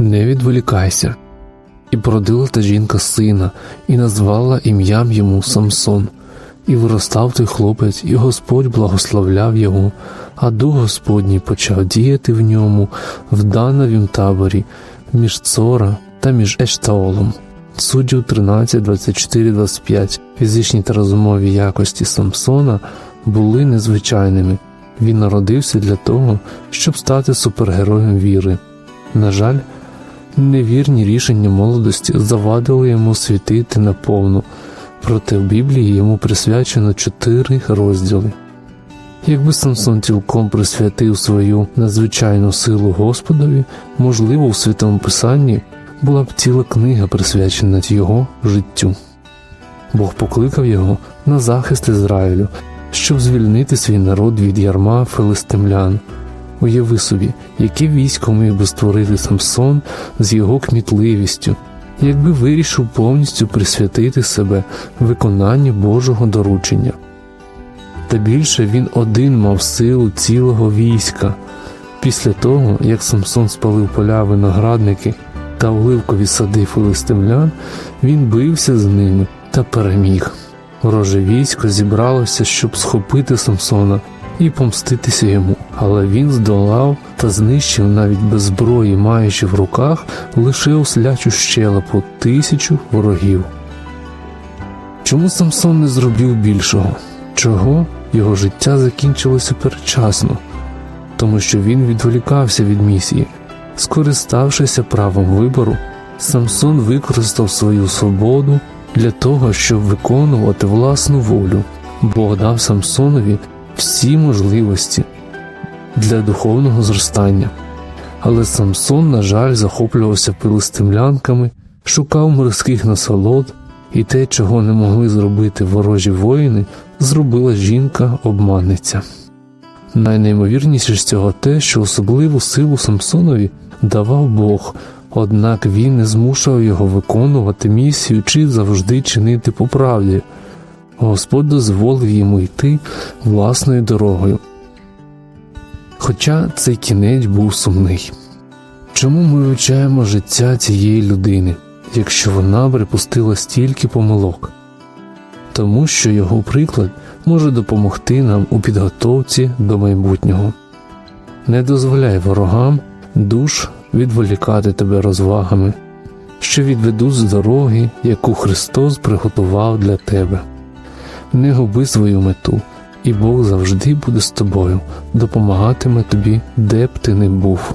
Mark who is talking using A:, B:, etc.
A: Не відволікайся. І породила та жінка сина, і назвала ім'ям йому Самсон. І виростав той хлопець, і Господь благословляв його, а дух Господній почав діяти в ньому в Дановім таборі між Цора та між Ештаолом. Суддів 13, 24, 25. Фізичні та розумові якості Самсона були незвичайними. Він народився для того, щоб стати супергероєм віри. На жаль, невірні рішення молодості завадили йому світити наповну, проте в Біблії йому присвячено чотири розділи. Якби Самсон цілком присвятив свою надзвичайну силу Господові, можливо, у Святому Писанні була б ціла книга присвячена його життю. Бог покликав його на захист Ізраїлю, щоб звільнити свій народ від ярма филистимлян. Уяви собі, яке військо міг би створити Самсон з його кмітливістю, якби вирішив повністю присвятити себе виконанню Божого доручення. Та більше він один мав силу цілого війська. Після того, як Самсон спалив поля виноградники та оливкові сади филистимлян, він бився з ними та переміг. Вороже військо зібралося, щоб схопити Самсона і помститися йому, але він здолав та знищив навіть без зброї, маючи в руках лише ослячу щелепу тисячу ворогів. Чому Самсон не зробив більшого? Чого його життя закінчилося передчасно? Тому що він відволікався від місії. Скориставшися правом вибору, Самсон використав свою свободу для того, щоб виконувати власну волю. Бог дав Самсонові всі можливості для духовного зростання. Але Самсон, на жаль, захоплювався филистимлянками, шукав морських насолод, і те, чого не могли зробити ворожі воїни, зробила жінка-обманниця. Найнеймовірніше з цього те, що особливу силу Самсонові давав Бог, однак він не змушував його виконувати місію чи завжди чинити по правді. Господь дозволив йому йти власною дорогою. Хоча цей кінець був сумний. Чому ми вивчаємо життя цієї людини, якщо вона припустила стільки помилок? Тому що його приклад може допомогти нам у підготовці до майбутнього. Не дозволяй ворогам душ відволікати тебе розвагами, що відведуть з дороги, яку Христос приготував для тебе. Не губи свою мету, і Бог завжди буде з тобою, допомагатиме тобі, де б ти не був.